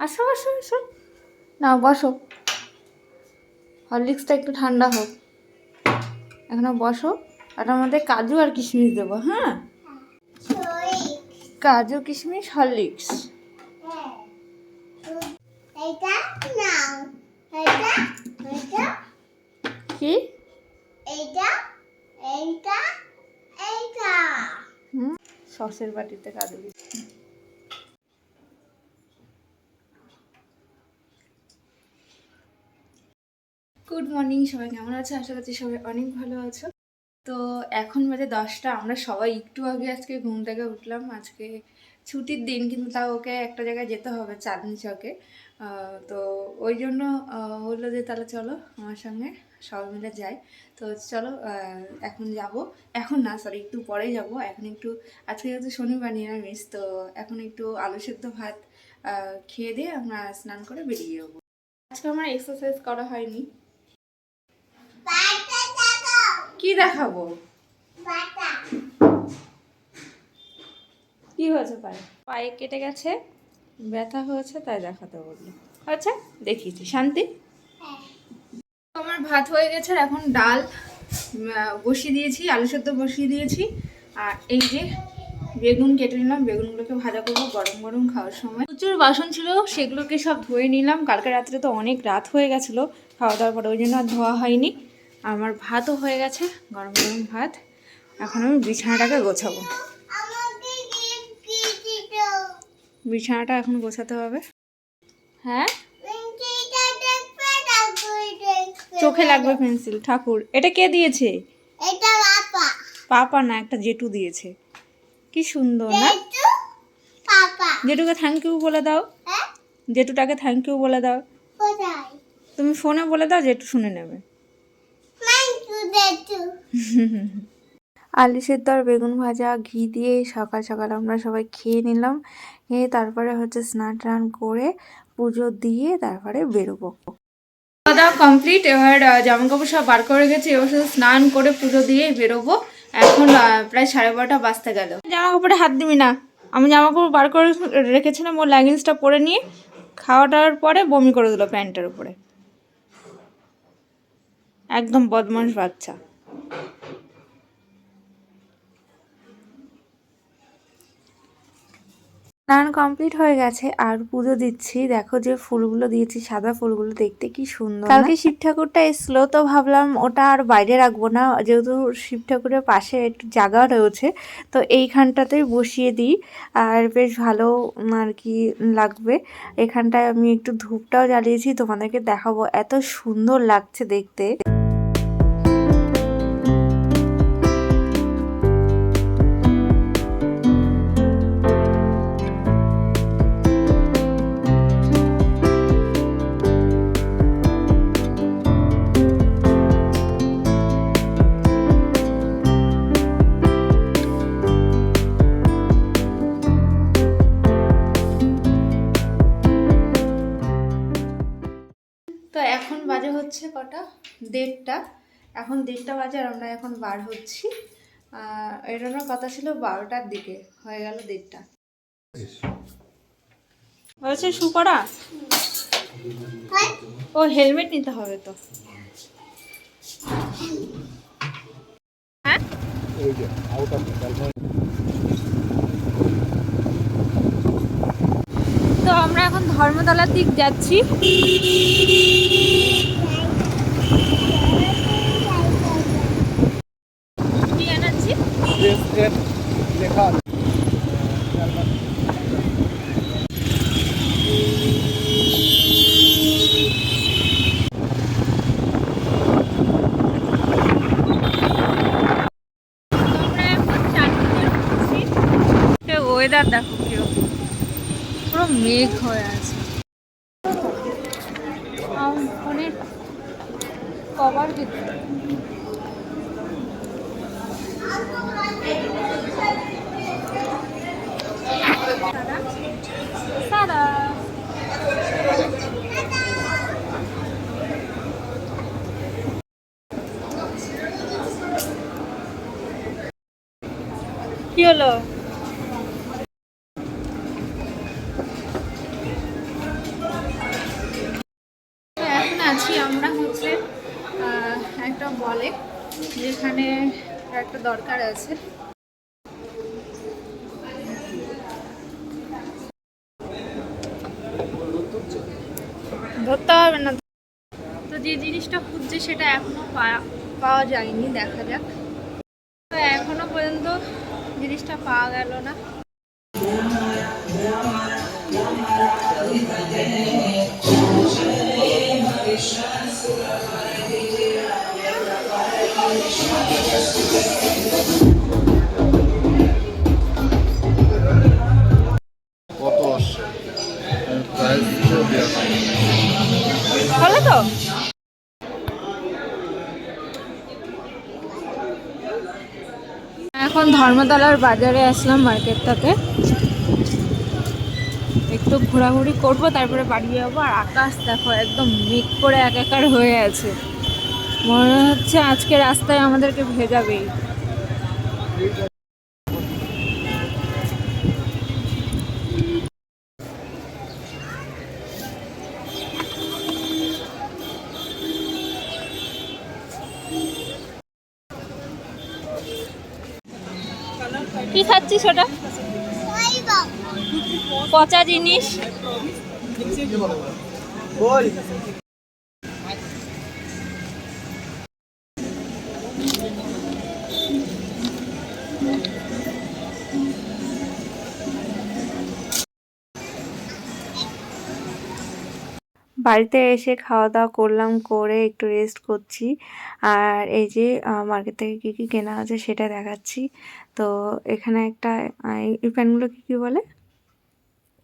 আসো আসো আসো। না বসো। হরলিক্সটা একটু ঠান্ডা হোক। এখনও বসো। আর আমাদের কাজু আর কিশমিশ দেবো হ্যাঁ? কাজু কিশমিশ হরলিক্স। কি? হুম? সসের বাটিতে কাজু কিশমিশ। গুড মর্নিং সবাই কেমন আছে? আশা করছি সবাই অনেক ভালো আছো। তো এখন বাজে দশটা, আমরা সবাই একটু আগে আজকে ঘুম থেকে উঠলাম। আজকে ছুটির দিন, কিন্তু তাও ওকে একটা জায়গায় যেতে হবে, চাঁদনি চকে। তো ওই জন্য বলল যে তাহলে চলো আমার সঙ্গে, সবাই মিলে যাই। তো চলো এখন যাব। এখন না সরি একটু পরেই যাব। এখন একটু, আজকে যেহেতু শনিবার নিরামিষ, তো এখন একটু আলু সেদ্ধ ভাত খেয়ে দিয়ে আমরা স্নান করে বেরিয়ে যাব। আজকে আমার এক্সারসাইজ করা হয়নি। কি দেখাবো? কি হয়েছে পায়ে? পায়ে কেটে গেছে ব্যথা হয়েছে তাই দেখাতে বলল। আচ্ছা দেখিয়েছি। শান্তি? হ্যাঁ। আমার ভাত হয়ে গেছে আর এখন ডাল বসিয়ে দিয়েছি আলু সেদ্ধ বসিয়ে দিয়েছি। আর এই যে বেগুন কেটে নিলাম বেগুনগুলোকে ভাজা করব গরম গরম খাওয়ার সময়। প্রচুর বাসন ছিল সেগুলোকে সব ধুয়ে নিলাম। কালকে রাত্রে তো অনেক রাত হয়ে গেছিল খাওয়া দাওয়ার পরে ওই জন্য আর ধোয়া হয়নি। আমার ভাতও হয়ে গেছে গরম গরম ভাত। এখন আমি বিছানাটাকে গোছাবো। বিছানাটা এখন গোছাতে হবে। হ্যাঁ? চোখে লাগবে পেন্সিল। ঠাকুর এটা কে দিয়েছে? পাপা না একটা জেটু দিয়েছে। কি সুন্দর না? জেটুকে থ্যাংক ইউ বলে দাও। জেটুটাকে থ্যাংক ইউ বলে দাও। তুমি ফোনে বলে দাও জেটু শুনে নেবে। আলু সেদ্ধ আর বেগুন ভাজা, ঘি দিয়ে সকাল সকাল আমরা সবাই খেয়ে নিলাম। খেয়ে তারপরে হচ্ছে স্নান টান করে পুজো দিয়ে তারপরে বেরোবো। খাওয়া কমপ্লিট এবার জামা কাপড় সব বার করে গেছে এবার শুধু স্নান করে পুজো দিয়ে বেরোবো। এখন প্রায় সাড়ে বারোটা বাজতে গেল। জামা কাপড়ে হাত দিবি না। আমি জামা কাপড় বার করে রেখেছিলাম, ওর লেগিংসটা পরে নিয়ে। খাওয়া দাওয়ার পরে বমি করে দিল প্যান্টের উপরে। একদম বদমাস বাচ্চা। স্নান কমপ্লিট হয়ে গেছে আর পুজো দিচ্ছি। দেখো যে ফুলগুলো দিয়েছি সাদা ফুলগুলো দেখতে কি সুন্দর কালকে শিব ঠাকুরটা এসলো তো ভাবলাম ওটা আর বাইরে রাখব না যেহেতু শিব ঠাকুরের পাশে একটু জায়গা রয়েছে তো এইখানটাতেই বসিয়ে দিই। আর বেশ ভালো আর কি লাগবে। এখানটায় আমি একটু ধূপটাও জ্বালিয়েছি তোমাদেরকে দেখাবো এত সুন্দর লাগছে দেখতে। কটা? দেড়টা। এখন দেড়টা বাজে আর আমরা এখন বার হচ্ছি। এটানোর কথা ছিল বারোটার দিকে। হয়ে গেল দেড়টা। হয়েছে শু করা ও হেলমেট নিতে হবে তো। হ্যাঁ? তো আমরা এখন ধর্মতলার দিক যাচ্ছি কি আনাচ্ছি লেখা আমরা এখন চাঁদপুরে ঢুকছি ওয়েদার দেখো কীরকম পুরো মেঘ হয়ে আছে আমার ফোনের কভার দিতে সাদা কি হলো আছি আমরা হচ্ছে একটা বলে যেখানে একটা দরকার আছে। ধরতে হবে না। তো যে জিনিসটা খুঁজছে সেটা এখনও পাওয়া যায়নি, দেখা যাক। তো এখনও পর্যন্ত জিনিসটা পাওয়া গেল না। হলো তো? এখন ধর্মতলার বাজারে আসলাম মার্কেটটাতে। একটু ঘোরাঘুরি করব, তারপরে বাড়ি যাব। আর আকাশ দেখো একদম মেঘ করে একাকার হয়ে আছে। মনে হচ্ছে আজকে রাস্তায় আমাদেরকে ভেজাবেই। কি খাচ্ছিস ওটা? পচা জিনিস। বাড়িতে এসে খাওয়া দাওয়া করলাম, করে একটু রেস্ট করছি। আর এই যে মার্কেট থেকে কী কী কেনা আছে সেটা দেখাচ্ছি। তো এখানে একটা এই প্যান্টগুলো কী কী বলে?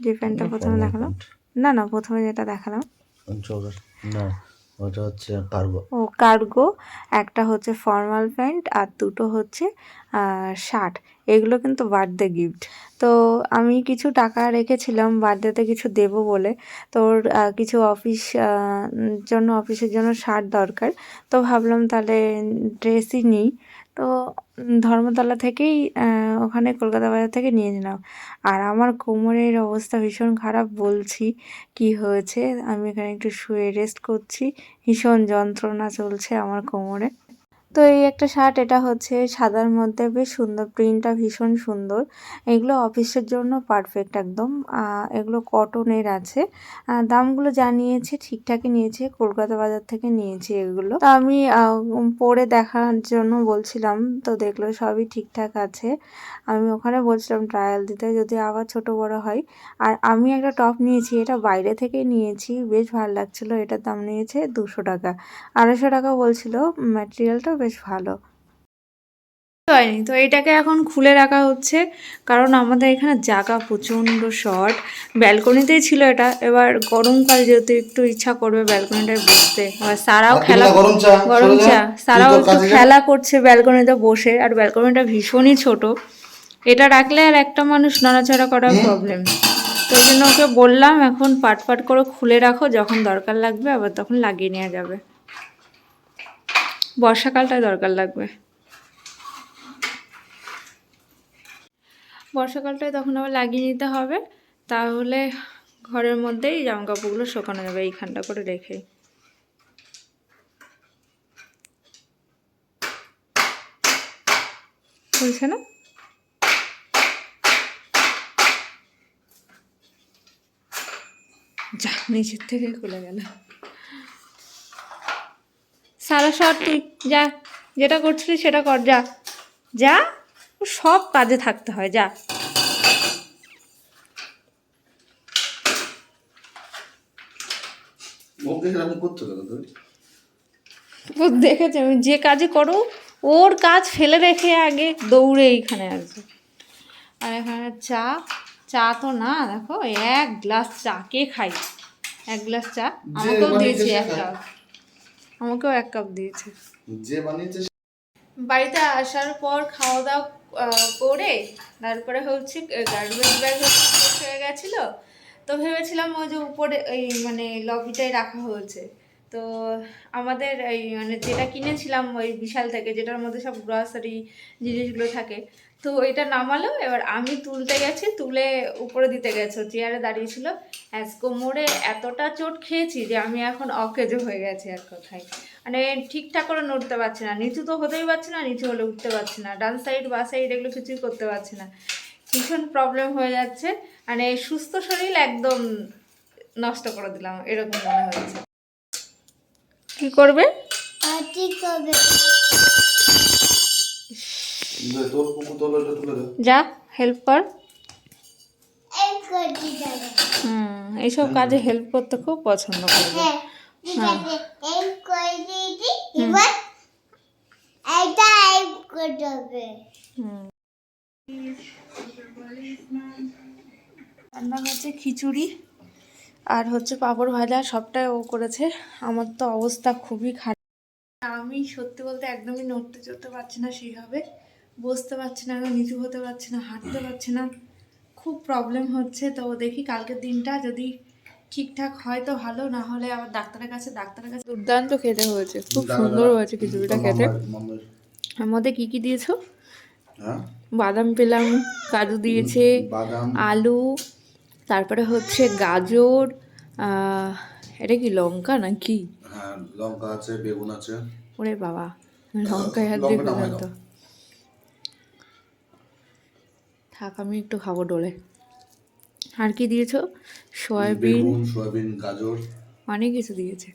যে প্যান্টটা প্রথমে দেখালাম। না না প্রথমে যেটা দেখালাম। না ওটা হচ্ছে কার্গো ও কার্গো একটা হচ্ছে ফর্মাল প্যান্ট আর দুটো হচ্ছে শার্ট এগুলো কিন্তু বার্থডে গিফট তো আমি কিছু টাকা রেখেছিলাম বার্থডেতে কিছু দেব বলে। তোর কিছু অফিস জন্য অফিসের জন্য শার্ট দরকার। তো ভাবলাম তাহলে ড্রেসই নিই। তো ধর্মতলা থেকেই ওখানে কলকাতা বাজার থেকে নিয়ে নিলাম। আর আমার কোমরের অবস্থা ভীষণ খারাপ, বলছি কি হয়েছে? আমি এখানে একটু শুয়ে রেস্ট করছি। ভীষণ যন্ত্রণা চলছে আমার কোমরে। তো এই একটা শার্ট এটা হচ্ছে সাদার মধ্যে বেশ সুন্দর প্রিন্টটা ভীষণ সুন্দর। এগুলো অফিসের জন্য পারফেক্ট একদম। এগুলো কটনের আছে। দামগুলো যা নিয়েছে ঠিকঠাকই নিয়েছে, কলকাতা বাজার থেকে নিয়েছি এগুলো। তো আমি পরে দেখার জন্য বলছিলাম, তো দেখল সবই ঠিকঠাক আছে। আমি ওখানে বলছিলাম ট্রায়াল দিতে যদি আবার ছোট বড় হয়। আর আমি একটা টপ নিয়েছি, এটা বাইরে থেকে নিয়েছি। বেশ ভালো লাগছিল, এটার দাম নিয়েছে দুশো টাকা। আড়াইশো টাকা বলছিল ম্যাটেরিয়ালটা বেশ ভালো। হয়নি তো এটাকে এখন খুলে রাখা হচ্ছে কারণ আমাদের এখানে জায়গা প্রচণ্ড শর্ট। ব্যালকনিতেই ছিল এটা। এবার গরমকাল যেহেতু একটু ইচ্ছা করবে ব্যালকনিটায় বসতে। এবার সারাও খেলা গরম চা গরম চা। সারাও একটু খেলা করছে ব্যালকনিতে বসে। আর ব্যালকনিটা ভীষণই ছোট। এটা রাখলে আর একটা মানুষ নড়াচড়া করার প্রবলেম তো ওই জন্য ওকে বললাম এখন পাট পাট করে খুলে রাখো। যখন দরকার লাগবে আবার তখন লাগিয়ে নেওয়া যাবে। বর্ষাকালটায় দরকার লাগবে। বর্ষাকালটায় তখন আবার লাগিয়ে নিতে হবে। তাহলে ঘরের মধ্যেই জামা কাপড়গুলো শুকানো যাবে, এইখানটা করে রেখে। বলছে না? যা, নিচের থেকে খুলে গেল। সারা শট তুই যা যেটা করছিলি সেটা কর যা। যা সব কাজে থাকতে হয় যা। ও দেখেছে আমি যে কাজে করো ওর কাজ ফেলে রেখে আগে দৌড়ে এইখানে আসবে আর এখানে চা চা তো না দেখো এক গ্লাস চা কে খাই এক গ্লাস চা আমাকেও দিয়েছে এক। কাপ আমাকেও এক কাপ দিয়েছে। যে বানিয়েছে বাড়িতে আসার পর খাওয়া দাওয়া করে তারপরে হচ্ছে গার্বেজ ব্যাগ হয়ে গেছিল। তো ভেবেছিলাম ওই যে উপরে ওই মানে লবিটাই রাখা হয়েছে। তো আমাদের এই মানে যেটা কিনেছিলাম ওই বিশাল থেকে, যেটার মধ্যে সব গ্রসারি জিনিসগুলো থাকে, তো এটা নামালো, এবার আমি তুলতে গেছি, তুলে উপরে দিতে গেছো চেয়ারে দাঁড়িয়েছিল অ্যাজ কোমরে এতটা চোট খেয়েছি যে আমি এখন অকেজো হয়ে গেছি এক কথায়। মানে ঠিকঠাক করে নড়তে পারছি না, নিচু তো হতেই পারছি না, নিচু হলে উঠতে পারছি না, ডান সাইড বা সাইড এগুলো কিছুই করতে পারছি না। ভীষণ প্রবলেম হয়ে যাচ্ছে মানে সুস্থ শরীর একদম নষ্ট করে দিলাম, এরকম মনে হচ্ছে। কি করবে? যা হেল্প কর। হুম এইসব কাজে হেল্প করতে খুব পছন্দ করবে। হ্যাঁ রান্না হচ্ছে খিচুড়ি। আর হচ্ছে পাঁপড় ভাজা সবটাই ও করেছে। আমার তো অবস্থা খুবই খারাপ। আমি সত্যি বলতে একদমই নড়তে চড়তে পারছি না সেইভাবে। বসতে পারছি না নিচু হতে পারছি না হাঁটতে পারছি না। খুব প্রবলেম হচ্ছে। তো দেখি কালকের দিনটা যদি ঠিকঠাক হয় তো ভালো না হলে আবার ডাক্তারের কাছে ডাক্তারের কাছে দুর্দান্ত খেতে হয়েছে। খুব সুন্দর হয়েছে খিচুড়িটা খেতে। এর মধ্যে কী কী দিয়েছ? হ্যাঁ? বাদাম পেলাম কাজু দিয়েছে আলু তারপরে হচ্ছে গাজর এটা কি লঙ্কা না কি হ্যাঁ লঙ্কা আছে বেগুন আছে। ওরে বাবা লঙ্কা হাত বেগুন তো। থাক আমি একটু খাব ডোলে। আর কি দিয়েছ? সয়াবিন? সয়াবিন গাজর। অনেক কিছু দিয়েছে।